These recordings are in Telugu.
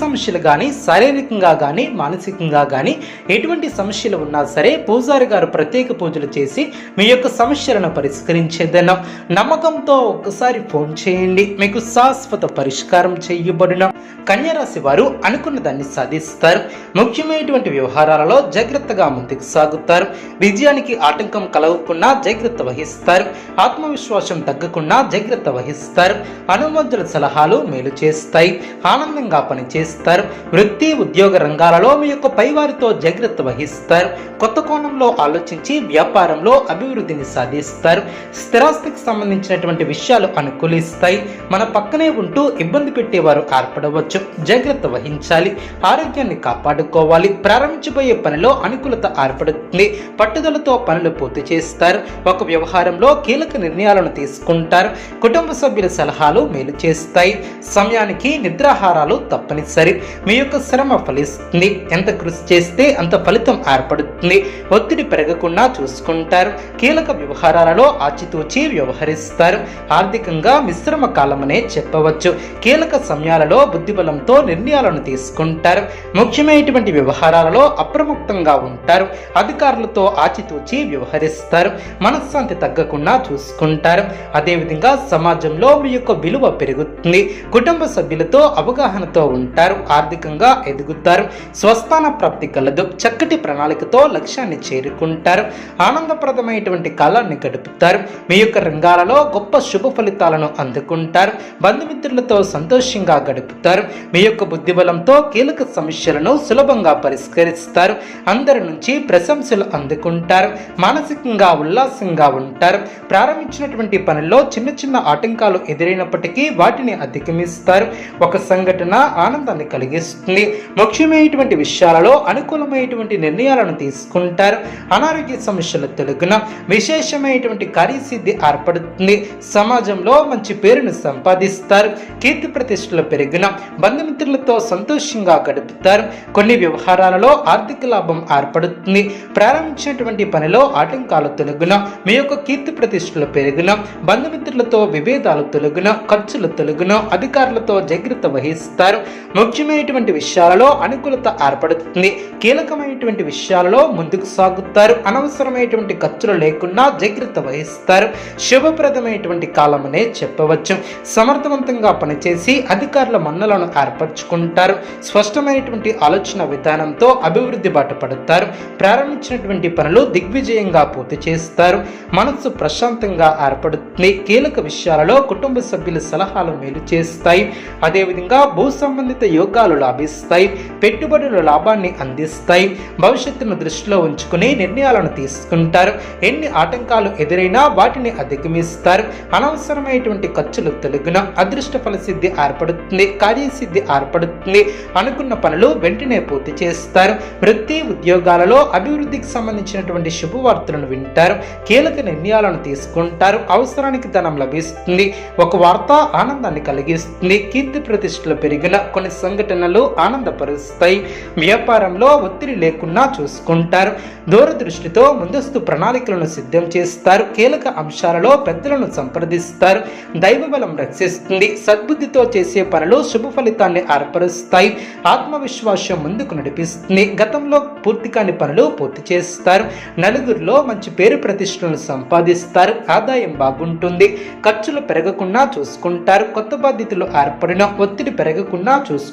సమస్యలు కానీ శారీరకంగా కానీ మానసికంగా కానీ ఎటువంటి సమస్యలు ఉన్నా సరే పూజారి గారు ప్రత్యేక పూజలు చేసి మీ యొక్క సమస్యలను పరిష్కరించేదన్న నమ్మకంతో ఒక్కసారి ఫోన్ చేయండి. మీకు శాశ్వత పరిష్కారం చేయబడిన. కన్యారాశి వారు అనుకున్న దాన్ని సాధిస్తారు. ముఖ్యమైనటువంటి వ్యవహారాలలో జాగ్రత్తగా ముందుకు సాగుతారు. విజయానికి ఆటంకం కలగకుండా జాగ్రత్త వహిస్తారు. ఆత్మవిశ్వాసం తగ్గకుండా జాగ్రత్త వహిస్తారు. అనుమతుల సలహాలు మేలు చేస్తాయి. ఆనందంగా పనిచేస్తారు. వృత్తి ఉద్యోగ రంగాలలో మీ యొక్క పైవారితో జాగ్రత్త వహిస్తారు. కొత్త కోణంలో ఆలోచించి వ్యాపారంలో అభివృద్ధిని సాధిస్తారు. స్థిరాస్తికి సంబంధించినటువంటి విషయాలు అనుకూలిస్తాయి. మన పక్కనే ఉంటూ ఇబ్బంది పెట్టేవారు ఏర్పడవచ్చు. జాగ్రత్త వహించాలి. ఆరోగ్యాన్ని కాపాడుకోవాలి. ప్రారంభించబోయే పనిలో అనుకూలత ఏర్పడుతుంది. పట్టుదలతో పనులు పూర్తి చేస్తారు. ఒక వ్యవహారంలో కీలక నిర్ణయాలను తీసుకుంటారు. కుటుంబ సభ్యుల సలహాలు మేలు చేస్తాయి. సమయానికి నిద్రాహారాలు తప్పనిసరి మీ యొక్క శ్రమ ఫలిస్తుంది. ఎంత కృషి చేస్తే అంత ఫలితం ఏర్పడుతుంది. ఒత్తిడి పెరగకుండా చూసుకుంటారు. కీలక వ్యవహారాలలో ఆచితూచి వ్యవహరిస్తారు. ఆర్థికంగా మిశ్రమ కాలమనే చెప్పవచ్చు. కీలక సమయాలలో బుద్ధిబలంతో నిర్ణయాలను తీసుకుంటారు. ముఖ్యమైనటువంటి వ్యవహారాలలో అప్రమత్తంగా ఉంటారు. అధికారులతో ఆచితూచి వ్యవహరిస్తారు. మనశ్శాంతి తగ్గకుండా చూసుకుంటారు. అదేవిధంగా సమాజంలో మీ యొక్క విలువ పెరుగుతుంది. కుటుంబ సభ్యులతో అవగాహనతో ఉంటారు. ఆర్థికంగా ఎదుగుతారు స్వస్థాన ప్రాప్తి కలదు చక్కటి ప్రణాళికతో లక్ష్యాన్ని చేరుకుంటారు ఆనందప్రదమైనటువంటి కాలాన్ని గడుపుతారు మీ యొక్క రంగాలలో గొప్ప శుభ ఫలితాలను అందుకుంటారు బంధుమిత్రులతో సంతోషంగా గడుపుతారు మీ యొక్క బుద్ధిబలంతో కీలక సమస్యలను సులభంగా పరిష్కరిస్తారు అందరి నుంచి ప్రశంసలు అందుకుంటారు మానసికంగా ఉల్లాసంగా ఉంటారు ప్రారంభించినటువంటి పనుల్లో చిన్న చిన్న ఆటంకాలు ఎదురైనప్పటికీ వాటిని అధిగమిస్తారు ఒక సంఘటన ఆనంద ఆనందాన్ని కలిగిస్తుంది. ముఖ్యమైనటువంటి విషయాలలో అనుకూలమైనటువంటి నిర్ణయాలను తీసుకుంటారు. అనారోగ్య సమస్యలు తొలగిన విశేషమైనటువంటి కార్యసిద్ధి ఏర్పడుతుంది. సమాజంలో మంచి పేరును సంపాదిస్తారు. కీర్తి ప్రతిష్టలు పెరిగిన బంధుమిత్రులతో సంతోషంగా గడుపుతారు. కొన్ని వ్యవహారాలలో ఆర్థిక లాభం ఏర్పడుతుంది. ప్రారంభించినటువంటి పనిలో ఆటంకాలు తొలగిన మీ యొక్క కీర్తి ప్రతిష్టలు పెరిగిన బంధుమిత్రులతో విభేదాలు తొలగిన ఖర్చులు తొలగిన అధికారులతో జాగ్రత్త వహిస్తారు. ముఖ్యమైనటువంటి విషయాలలో అనుకూలత ఏర్పడుతుంది. కీలకమైనటువంటి విషయాలలో ముందుకు సాగుతారు. అనవసరమైనటువంటి ఖర్చులు లేకుండా జాగ్రత్త వహిస్తారు. శుభప్రదమైనటువంటి కాలమనే చెప్పవచ్చు. సమర్థవంతంగా పనిచేసి అధికారుల మన్నలను ఏర్పరచుకుంటారు. స్పష్టమైనటువంటి ఆలోచన విధానంతో అభివృద్ధి బాట పడతారు. ప్రారంభించినటువంటి పనులు దిగ్విజయంగా పూర్తి చేస్తారు. మనస్సు ప్రశాంతంగా ఏర్పడుతుంది. కీలక విషయాలలో కుటుంబ సభ్యుల సలహాలు మేలు చేస్తాయి. అదేవిధంగా భూ సంబంధిత యోగాలు లాభిస్తాయి పెట్టుబడులు లాభాన్ని అందిస్తాయి. భవిష్యత్తును దృష్టిలో ఉంచుకుని నిర్ణయాలను తీసుకుంటారు. ఎన్ని ఆటంకాలు ఎదురైనా వాటిని అధిగమిస్తారు. అనవసరమైనటువంటి ఖర్చులు తొలగిన అదృష్ట ఫలసిద్ధి ఏర్పడుతుంది కార్యసిద్ధి ఏర్పడుతుంది. అనుకున్న పనులు వెంటనే పూర్తి చేస్తారు. వృత్తి ఉద్యోగాలలో అభివృద్ధికి సంబంధించినటువంటి శుభవార్తలను వింటారు. కీలక నిర్ణయాలను తీసుకుంటారు. అవసరానికి ధనం లభిస్తుంది. ఒక వార్త ఆనందాన్ని కలిగిస్తుంది. కీర్తి ప్రతిష్టలు పెరిగిన కొన్ని సంఘటనలు ఆనందపరుస్తాయి. వ్యాపారంలో ఒత్తిడి లేకుండా చూసుకుంటారు. దూరదృష్టితో ముందస్తు ప్రణాళికలను సిద్ధం చేస్తారు. కీలక అంశాలలో పెద్దలను సంప్రదిస్తారు. దైవబలం రక్షిస్తుంది. సద్బుద్ధితో చేసే పనులు శుభ ఫలితాన్ని ఏర్పరుస్తాయి. ఆత్మవిశ్వాసం ముందుకు నడిపిస్తుంది. గతంలో పూర్తి కాని పనులు పూర్తి చేస్తారు. నలుగురిలో మంచి పేరు ప్రతిష్టలను సంపాదిస్తారు. ఆదాయం బాగుంటుంది. ఖర్చులు పెరగకుండా చూసుకుంటారు. కొత్త బాధ్యతలు ఏర్పడిన ఒత్తిడి పెరగకుండా చూసుకుంటారు.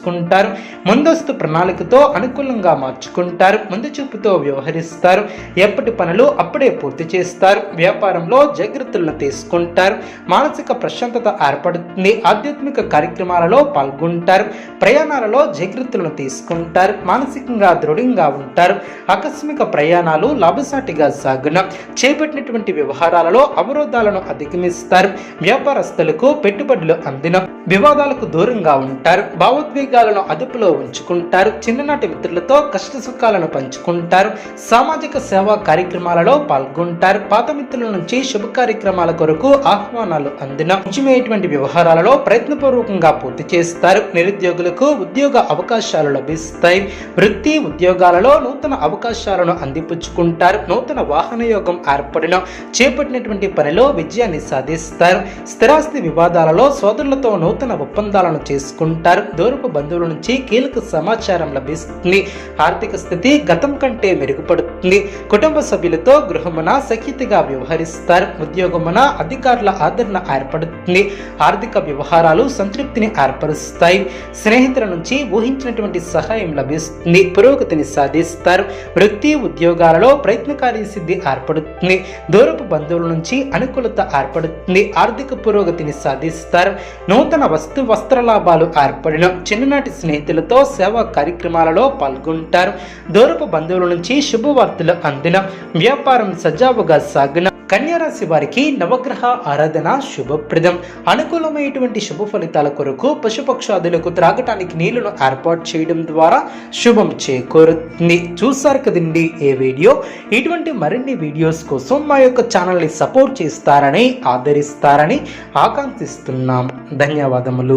ముందస్తు ప్రణాళికతో అనుకూలంగా మార్చుకుంటారు. ముందు చూపుతో వ్యవహరిస్తారు. ఎప్పటి పనులు అప్పుడే పూర్తి చేస్తారు. వ్యాపారంలో జాగ్రత్తలను తీసుకుంటారు. మానసిక ప్రశాంతత ఏర్పడుతుంది. ఆధ్యాత్మిక కార్యక్రమాలలో పాల్గొంటారు. ప్రయాణాలలో జాగ్రత్తలను తీసుకుంటారు. మానసికంగా దృఢంగా ఉంటారు. ఆకస్మిక ప్రయాణాలు లాభసాటిగా సాగున. చేపట్టినటువంటి వ్యవహారాలలో అవరోధాలను అధిగమిస్తారు. వ్యాపారస్తులకు పెట్టుబడులు అందిన. వివాదాలకు దూరంగా ఉంటారు. భావోద్వేగ ఆవేగాలను అదుపులో ఉంచుకుంటారు. చిన్ననాటి మిత్రులతో కష్ట సుఖాలను పంచుకుంటారు. సామాజిక సేవా కార్యక్రమాలలో పాల్గొంటారు. పాత మిత్రుల నుంచి శుభ కార్యక్రమాల కొరకు ఆహ్వానాలు అందిన ముఖ్యమైనటువంటి వ్యవహారాలలో ప్రయత్నపూర్వకంగా పూర్తి చేస్తారు. నిరుద్యోగులకు ఉద్యోగ అవకాశాలు లభిస్తాయి. వృత్తి ఉద్యోగాలలో నూతన అవకాశాలను అందిపుచ్చుకుంటారు. నూతన వాహన యోగం ఏర్పడిన చేపట్టినటువంటి పనిలో విజయాన్ని సాధిస్తారు. స్థిరాస్తి వివాదాలలో సోదరులతో నూతన ఒప్పందాలను చేసుకుంటారు. దూరపు బంధువుల నుంచి కీలక సమాచారం లభిస్తుంది. ఆర్థిక స్థితి గతం కంటే మెరుగుపడుతుంది. కుటుంబ సభ్యులతో గృహమున సఖ్యతగా వ్యవహరిస్తారు. ఉద్యోగమున అధికారుల ఆదరణ ఏర్పడుతుంది. ఆర్థిక వ్యవహారాలు సంతృప్తిని ఏర్పరుస్తాయి. స్నేహితుల నుంచి ఊహించినటువంటి సహాయం లభిస్తుంది. పురోగతిని సాధిస్తారు. వృత్తి ఉద్యోగాలలో ప్రయత్నకారి సిద్ధి ఏర్పడుతుంది. దూరపు బంధువుల నుంచి అనుకూలత ఏర్పడుతుంది. ఆర్థిక పురోగతిని సాధిస్తారు. నూతన వస్తు వస్త్ర లాభాలు ఏర్పడిన చిన్న చిన్ననాటి స్నేహితులతో సేవా కార్యక్రమాలలో పాల్గొంటారు. దూరపు బంధువుల నుంచి శుభవార్తలు అందిన వ్యాపారం సజావుగా సాగిన కన్యారాశి వారికి నవగ్రహ ఆరాధన శుభప్రదం. అనుకూలమైనటువంటి శుభ ఫలితాల కొరకు పశుపక్షాదులకు త్రాగటానికి నీళ్ళను ఏర్పాటు చేయడం ద్వారా శుభం చేకూరుతుంది. చూసారు కదండి ఏ వీడియో? ఇటువంటి మరిన్ని వీడియోస్ కోసం మా యొక్క ఛానల్ని సపోర్ట్ చేస్తారని ఆదరిస్తారని ఆకాంక్షిస్తున్నాం. ధన్యవాదములు.